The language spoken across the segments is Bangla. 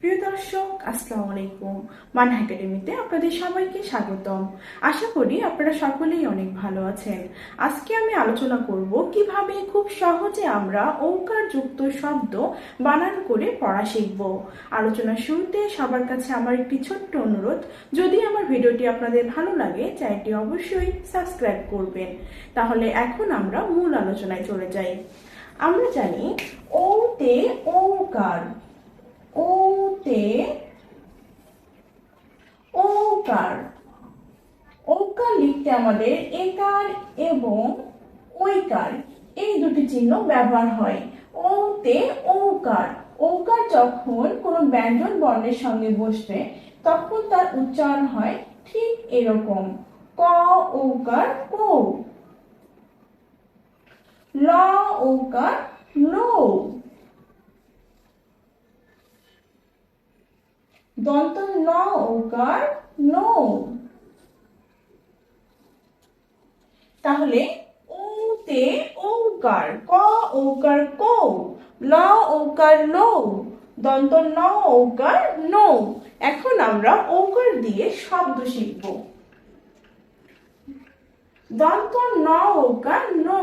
প্রিয় দর্শক, আসসালামু আলাইকুম। মানহা একাডেমিতে আপনাদের সবাইকে স্বাগতম। আশা করি আপনারা সকলেই অনেক ভালো আছেন। আজকে আমি আলোচনা করব কীভাবে খুব সহজে আমরা ঔকার যুক্ত শব্দ বানান করে পড়া শিখব। আলোচনা শুরুতে সবার কাছে আমার একটি ছোট্ট অনুরোধ, যদি আমার ভিডিওটি আপনাদের ভালো লাগে, চ্যানেলটি অবশ্যই সাবস্ক্রাইব করবেন। তাহলে এখন আমরা মূল আলোচনায় চলে যাই। আমরা জানি ওতে ওকার ওতে ওকার ওকার লিখতে আমাদের একার এবং ওইকার এই দুটি চিহ্ন ব্যবহার হয়। ওতে ওকার ওকার যখন কোনো ব্যঞ্জন বর্ণের সঙ্গে বসবে, তখন তার উচ্চারণ হয় ঠিক এরকম, ক ওকার কো ল ওকার লো। দন্ত ন ওকার নো তাহলে ওতে ওকার ক ওকার কো, ল ওকার লো, দন্ত ন ওকার নো এখন আমরা ওকার দিয়ে শব্দ শিখব। দন্ত ন ওকার নো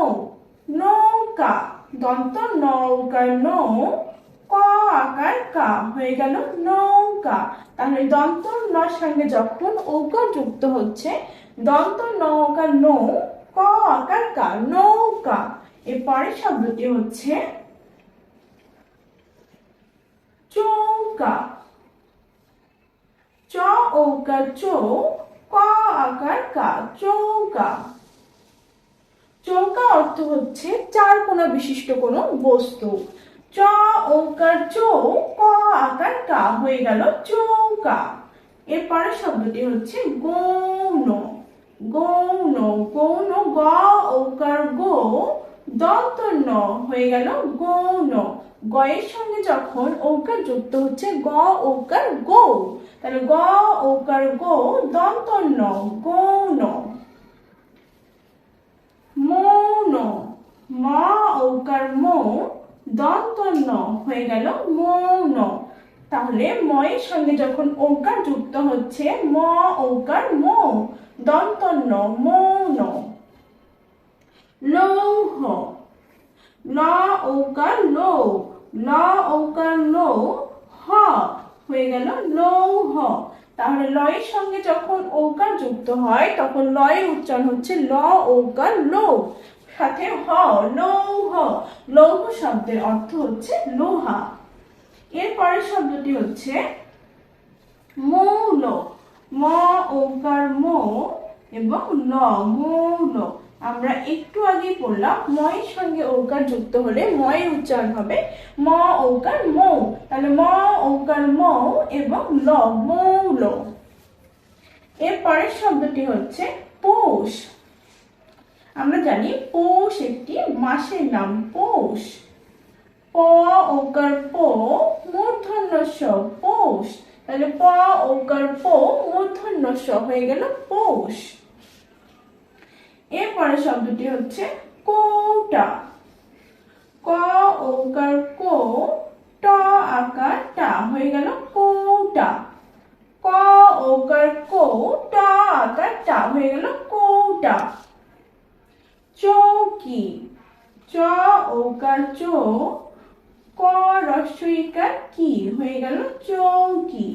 নৌকা, দন্ত ন ওকার নো আকার কা হয়ে গেল নৌকা। তাহলে দন্ত নর সঙ্গে যখন ওকার যুক্ত হচ্ছে, দন্ত নৌকার নৌ, ক আকার কা নৌকা। এর পরের শব্দটি হচ্ছে চৌকা। চ ওকার চৌ, ক আকার কা চৌকা। চৌকা অর্থ হচ্ছে চার কোনা বিশিষ্ট কোনো বস্তু। চ ওকার চৌ আকার কা হয়ে গেল চৌকা। এর পরের শব্দটি হচ্ছে গৌণ। গৌণ গৌণ, গ ওকার গো দন্ত হয়ে গেল গৌণ। গয়ের সঙ্গে যখন ওকার যুক্ত হচ্ছে, গ ওকার গো। তাহলে গ ওকার গো দন্ত ন গৌণ। মৌন, মৌ দন্ত ন হয়ে গেল মৌন। তাহলে ময়ের সঙ্গে যখন ওকার যুক্ত হচ্ছে, ম ওকার মৌ ন মৌন। লৌহ। ল ওকার লো, ল ওকার লো, হ হয়ে গেল লৌহ। তাহলে লয়ের সঙ্গে যখন ওকার যুক্ত হয়, তখন লয়ের উচ্চারণ হচ্ছে ল ওকার লো। সাথে হ, লৌহ। লৌহ শব্দের অর্থ হচ্ছে লোহা। এর পরের শব্দটি হচ্ছে মৌল। ম ওকার মৌ এবং ল, মৌল। আমরা একটু আগে পড়লাম, ময়ের সঙ্গে ওকার যুক্ত হলে ময়ের উচ্চারণ হবে ম ওকার মৌ। তাহলে ম ওকার মৌ এবং ল, মৌল। এর পরের শব্দটি হচ্ছে পৌষ। আমরা জানি পৌষ একটি মাসের নাম পৌষ। প ওকার স পৌষ। তাহলে প ওকার স হয়ে গেল পৌষ। এরপরে শব্দটি হচ্ছে কৌটা। ক ওকার কো ট আকার টা হয়ে গেল কৌটা। ক ওকার কো ট আকার টা হয়ে গেল কৌটা। চৌকি। চ ওকার চৌ, ক রস্বইকার কি? হয়ে গেল চৌকি।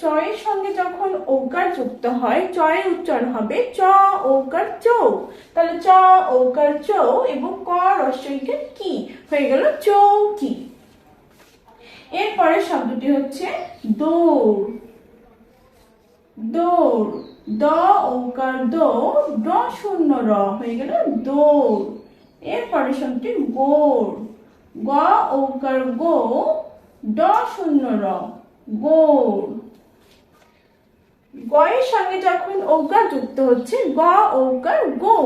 চয়ের সঙ্গে যখন ওকার যুক্ত হয় চয়ের উচ্চারণ হবে চ ওকার চৌ। তাহলে চ ওকার চৌ এবং ক রস্বইকার কি? হয়ে গেল চৌকি। এরপরে শব্দটি হচ্ছে দৌড়। দৌড়, দ ওকার দো ড শূন্য র হয়ে গেল দৌড়। এরপরে শব্দটি গোড়, গ ওকার গো ড শূন্য র, গোড়। গয়ের সঙ্গে যখন ওকার যুক্ত হচ্ছে, গ ওকার গো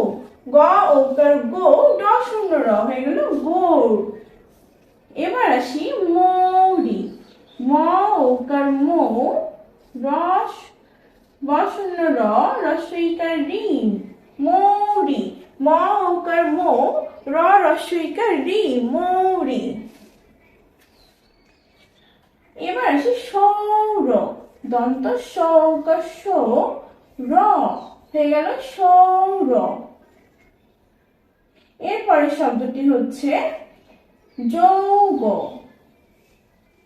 গ ওকার গো ড শূন্য র হয়ে গেল গোড়। এবার আসি মৌরি, ম ওকার মৌ রস ব শূন্য র রস্বইকার রি মৌরি ম ওকার মৌ র রস্বইকার রি মৌরি। এবার আসি সৌর, দন্ত সৌকা সৌ র, হয়ে গেল সৌর। এরপরের শব্দটি হচ্ছে যৌগ।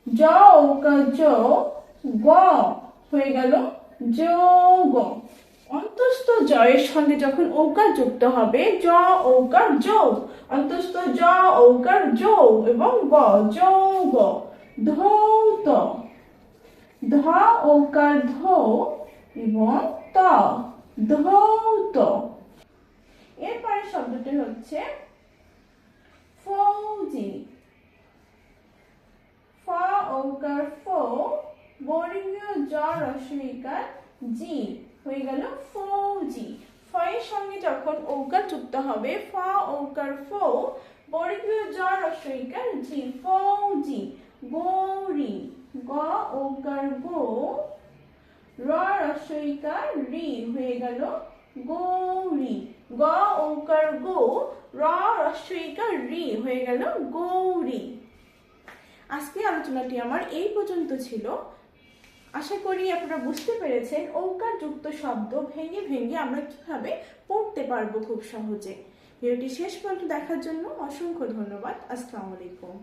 জ গ হয়ে গেল যোগ। অন্তস্থ জয়ের সঙ্গে যখন ঔকার যুক্ত হবে জ ঔকার যৌ অন্তস্থ জ ঔকার যৌ এবং গ যৌগ। ধৌত। ধ ঔকার ধৌ এবং ত। ধৌত। এরপরে শব্দটি হচ্ছে ফৌজি। ফ ঔকার ফো, বর্গীয় জ রস্বইকার জি হয়ে গেল ফৌজি। ফয়ের সঙ্গে যখন ঔকার যুক্ত হবে, ফা ঔকার ফো, বর্গীয় জ রস্বইকার জি ফৌজি, গৌরী, গ ঔকার গো, র রস্বইকার রি হয়ে গেল গৌরী, গ ঔকার গো, র রস্বইকার রি হয়ে গেল গৌরী। আজকে আলোচনাটি আমার এই পর্যন্ত ছিল। আশা করি আপনারা বুঝতে পেরেছেন, ওঙ্কার যুক্ত শব্দ ভেঙে ভেঙে আমরা কীভাবে পড়তে পারব খুব সহজে। ভিডিওটি শেষ পর্যন্ত দেখার জন্য অসংখ্য ধন্যবাদ। আসসালামু আলাইকুম।